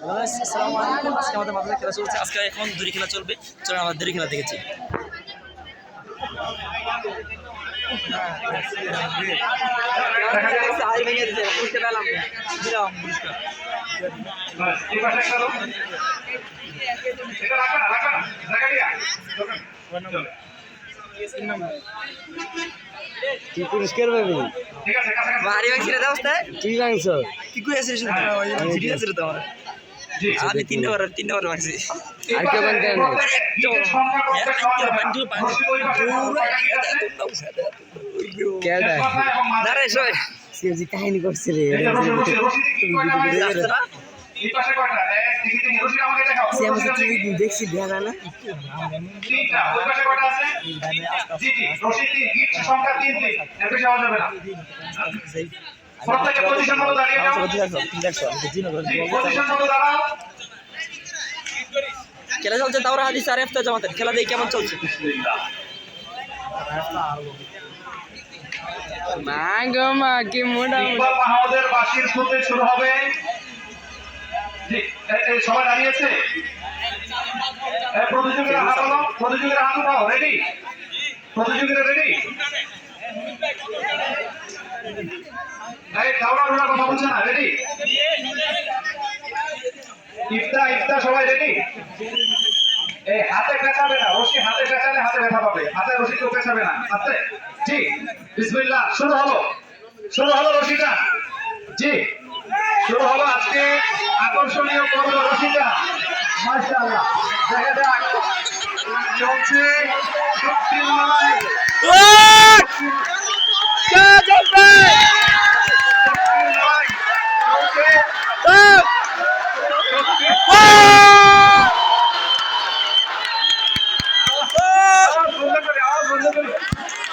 আসসালামু আলাইকুম। আজকে আমাদের মাথায় খেলা চলছে আজকে এখন দড়ি খেলা চলবে। চলো আমরা দড়ি খেলা দেখেছি। তুই পুরস্কার পাবি? ঠিক তাই কি করে আসিস আছে তো আমার। আমি তিন নম্বর তিন নম্বর ভাগছি আর কেউ বানতে? কেডা কাহিনী করছে রে দেখছি দেখা না। সংখ্যা যাবে না। প্রত্যেকে পজিশন মতো দাঁড়িয়ে যাও। পজিশন মতো দাঁড়াও। খেলা চলছে তাওরা হাদিস আর এফতা জামাতের। খেলা দেখি কেমন চলছে। মা গো মা কি মোটা ইকবাল মাহমুদের বাঁশির সুরতে শুরু হবে। সবাই দাঁড়িয়েছে প্রতিযোগীরা হাত প্রতিযোগীরা হাত উঠাও রেডি প্রতিযোগীরা রেডি এই কথা বলছে না ইফতা ইফতা সবাই রেডি হাতে না, রশি হাতে পেঁচালে হাতে ব্যথা পাবে। হাতে রশি কেউ শুরু হলো। শুরু হলো রশিটা। জি, শুরু হলো আজকে আকর্ষণীয় পর্ব রশিটা। মাশাআল্লাহ। দেখা যাক। চলছে।